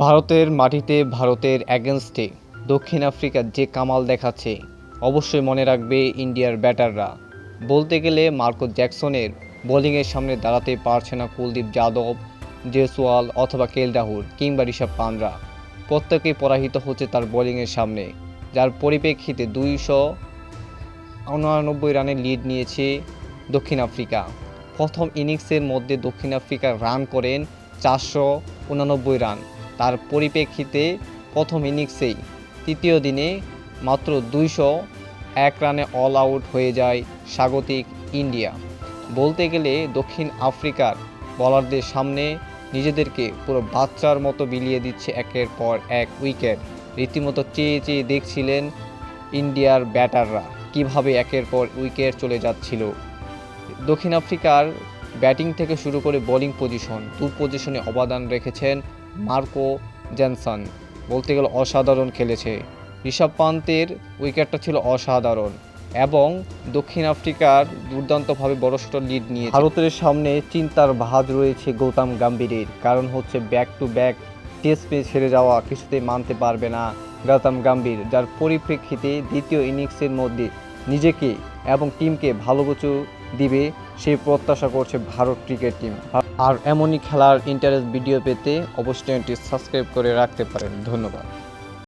ভারতের মাটিতে ভারতের অ্যাগেনস্টে দক্ষিণ আফ্রিকা যে কামাল দেখাচ্ছে, অবশ্যই মনে রাখবে ইন্ডিয়ার ব্যাটাররা। বলতে গেলে মার্কো জ্যাকসনের বোলিংয়ের সামনে দাঁড়াতে পারছে না কুলদীপ যাদব, জেসওয়াল অথবা কেল রাহুল কিংবা ঋষভ পান্ডরা। প্রত্যেকেই পরাহিত হচ্ছে তার বোলিংয়ের সামনে, যার পরিপ্রেক্ষিতে দুইশো উনানব্বই রানের লিড নিয়েছে দক্ষিণ আফ্রিকা। প্রথম ইনিংসের মধ্যে দক্ষিণ আফ্রিকা রান করেন চারশো উননব্বই রান। তার পরিপ্রেক্ষিতে প্রথম ইনিংসেই তৃতীয় দিনে মাত্র দুইশো এক রানে অল আউট হয়ে যায় স্বাগতিক ইন্ডিয়া। বলতে গেলে দক্ষিণ আফ্রিকার বলারদের সামনে নিজেদেরকে পুরো বাচ্চার মতো বিলিয়ে দিচ্ছে একের পর এক উইকেট রীতিমতো চেয়ে চেয়ে দেখছিলেন ইন্ডিয়ার ব্যাটাররা কীভাবে একের পর উইকেট চলে যাচ্ছিল। দক্ষিণ আফ্রিকার ব্যাটিং থেকে শুরু করে বোলিং পজিশন, দু পজিশনে অবদান রেখেছেন মার্কো জেনসন। বলতে গেলে অসাধারণ খেলেছে। ঋষভ পান্তের উইকেটটা ছিল অসাধারণ এবং দক্ষিণ আফ্রিকার দুর্দান্তভাবে বড় বড়সড় লিড নিয়ে ভারতের সামনে চিন্তার ভাঁজ রয়েছে গৌতম গাম্ভীরের। কারণ হচ্ছে back to back test match হেরে যাওয়া কিছুতেই মানতে পারবে না গৌতম গাম্ভীর, যার পরিপ্রেক্ষিতে দ্বিতীয় ইনিংসের মধ্যে নিজেকে এবং টিমকে ভালো কিছু দিবে সেই প্রত্যাশা করছে ভারত ক্রিকেট টিম। আর এমনই খেলার ইন্টারেস্ট ভিডিও পেতে অবশ্যই সাবস্ক্রাইব করে রাখতে পারেন। ধন্যবাদ।